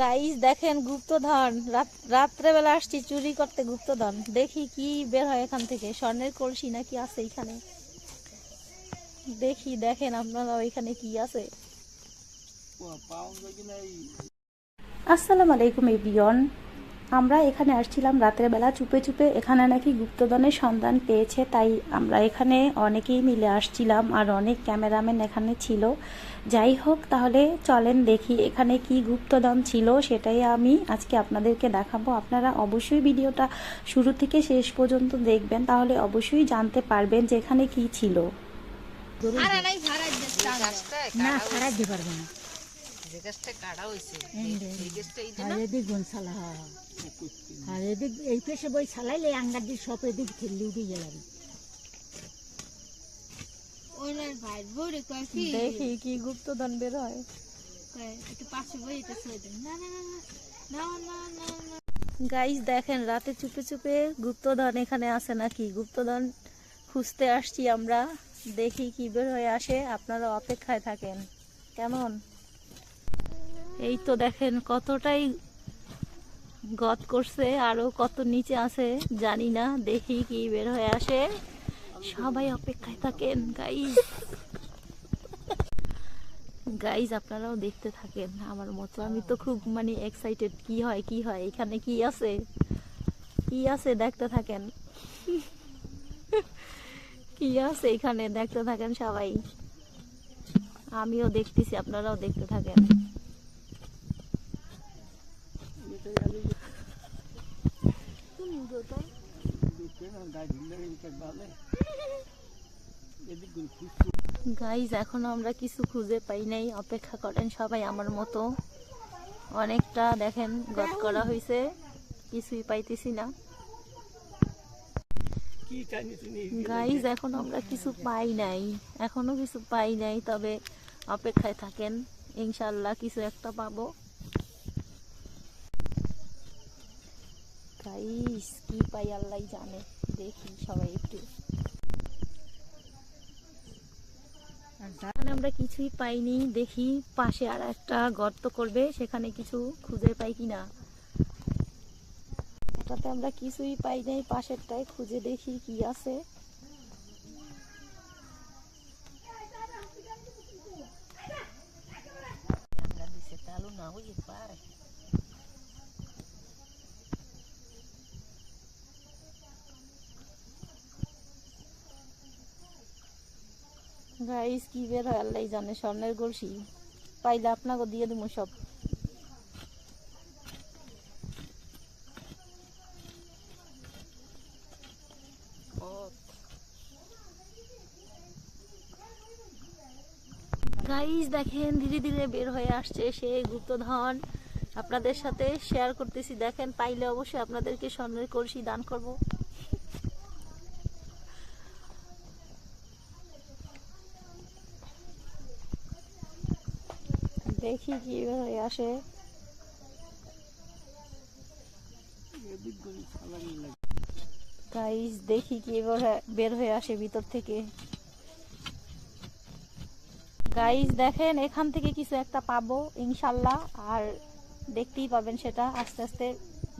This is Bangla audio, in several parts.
গাইস দেখেন গুপ্তধন। রাত্রে রাত্রেবেলা আসছি চুরি করতে গুপ্তধন। দেখি কি বের হয় এখান থেকে। স্বর্ণের কলসি নাকি আছে এখানে? দেখি দেখেন আপনারা ওইখানে কি আছে। আসসালামু আলাইকুম এভিয়ন আমরা এখানে আসছিলাম রাতের বেলা চুপে চুপে এখানে নাকি গুপ্তধনের সন্ধান পেয়েছে তাই আমরা এখানে অনেকেই মিলে আসছিলাম আর অনেক ক্যামেরাম্যান এখানে ছিল। যাই হোক তাহলে চলেন দেখি এখানে কি গুপ্তধন ছিল সেটাই আমি আজকে আপনাদেরকে দেখাবো। আপনারা অবশ্যই ভিডিওটা শুরু থেকে শেষ পর্যন্ত দেখবেন তাহলে অবশ্যই জানতে পারবেন যে এখানে কি ছিল। না খারাপ পারবে না। এই পেশে বই গাইস দেখেন রাতে চুপে চুপে গুপ্তধন এখানে আসে নাকি? গুপ্তধন খুঁজতে আসছি আমরা। দেখি কি বের হয়ে আসে। আপনারা অপেক্ষায় থাকেন। কেমন? এই তো দেখেন কতটাই গদ করছে, আরও কত নিচে আছে, জানি না, দেখি কি বের হয়ে আসে। সবাই অপেক্ষায় থাকেন গাইজ গাইজ আপনারাও দেখতে থাকেন। আমার মতো আমি তো খুব মানে এক্সাইটেড কি হয় কি হয়, এখানে কি আছে? কি আছে, দেখতে থাকেন। কি আছে এখানে, দেখতে থাকেন সবাই। আমিও দেখতেছি, আপনারাও দেখতে থাকেন। গাইজ এখনও আমরা কিছু খুঁজে পাই নাই, অপেক্ষা করেন সবাই আমার মতো। অনেকটা দেখেন, গদ করা হয়েছে কিছুই পাইতেছি না। গাইজ এখন আমরা কিছু পাই নাই, এখনও কিছু পাই নাই, তবে অপেক্ষায় থাকেন, ইনশাল্লাহ কিছু একটা পাবো। গাইস কি পাই আল্লাহ জানে। দেখি সবাই একটু। আমরা কিছুই পাইনি। দেখি পাশে আর একটা গর্ত করবে, সেখানে কিছু খুঁজে পাই কিনা। এটাতে আমরা কিছুই পাই নাই, পাশেরটাই খুঁজে দেখি কি আছে। আমরা দিছে না গাইস কি বের হয় আল্লাহ জানে, স্বর্ণের গলসি পাইলে আপনাকে দিয়ে দেবো সব। গাইস দেখেন, ধীরে ধীরে বের হয়ে আসছে সেই গুপ্তধন। আপনাদের সাথে শেয়ার করতেছি। দেখেন, পাইলে অবশ্যই আপনাদেরকে স্বর্ণের কলসি দান করব। দেখি কি বের হয়ে আসে। গাইস দেখি কি বের হয়ে- আসে ভিতর থেকে। গাইস দেখেন, এখান থেকে কিছু একটা পাবো, ইনশাল্লাহ। আর দেখতেই পাবেন সেটা। আস্তে আস্তে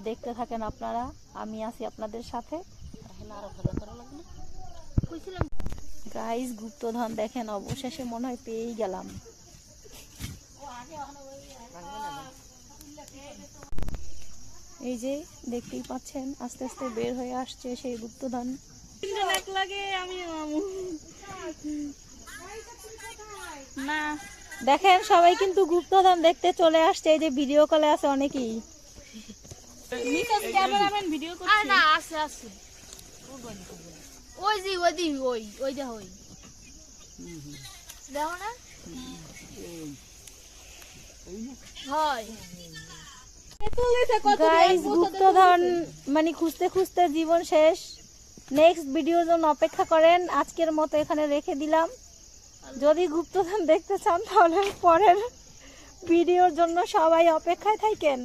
দেখতে থাকেন আপনারা। আমি আছি আপনাদের সাথে। গাইস গুপ্তধন দেখেন, অবশেষে মনে হয় পেয়েই গেলাম। এই যে দেখতেই পাচ্ছেন, আস্তে আস্তে বের হয়ে আসছে সেই গুপ্তধন। না, দেখেন, সবাই কিন্তু গুপ্তধন দেখতে চলে আসছে, এই যে ভিডিও কলে আছে অনেকেই। ওই যে, ওই ওই ওই। দেখো না? গুপ্তধন মানে খুঁজতে খুঁজতে জীবন শেষ। নেক্সট ভিডিওর জন্য অপেক্ষা করেন। আজকের মতো এখানে রেখে দিলাম। যদি গুপ্তধন দেখতে চান, তাহলে পরের ভিডিওর জন্য সবাই অপেক্ষায় থাকেন।